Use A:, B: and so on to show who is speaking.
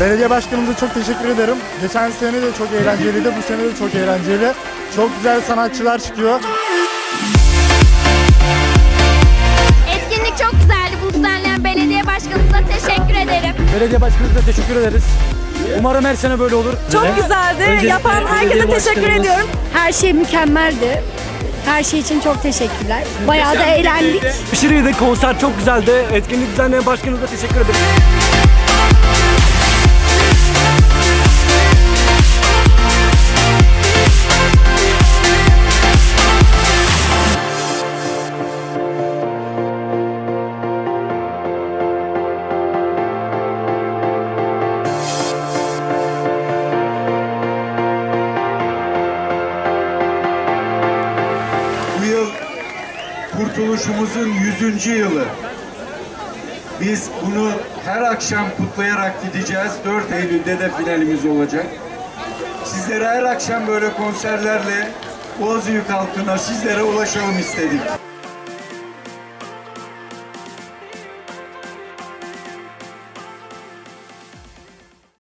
A: Belediye başkanımıza çok teşekkür ederim. Geçen sene de çok eğlenceliydi, bu sene de çok eğlenceli. Çok güzel sanatçılar çıkıyor.
B: Etkinlik çok güzeldi. Bunu düzenleyen belediye başkanımıza teşekkür ederim.
C: Belediye başkanımıza teşekkür ederiz. Umarım her sene böyle olur.
D: Çok güzeldi.
C: Öncelikle
D: Yapan herkese
C: belediye
D: teşekkür
C: başkanımız-
D: ediyorum.
E: Her şey mükemmeldi. Her şey için çok teşekkürler. Bayağı da eğlendik.
C: Aşırıydı, konser çok güzeldi. Etkinlik düzenleyen başkanımıza teşekkür ederiz.
F: Bu yıl kurtuluşumuzun 100. yılı. Biz bunu her akşam kutlayarak gideceğiz. 4 Eylül'de de finalimiz olacak. Sizlere her akşam böyle konserlerle Boğazüyük halkına sizlere ulaşalım istedik.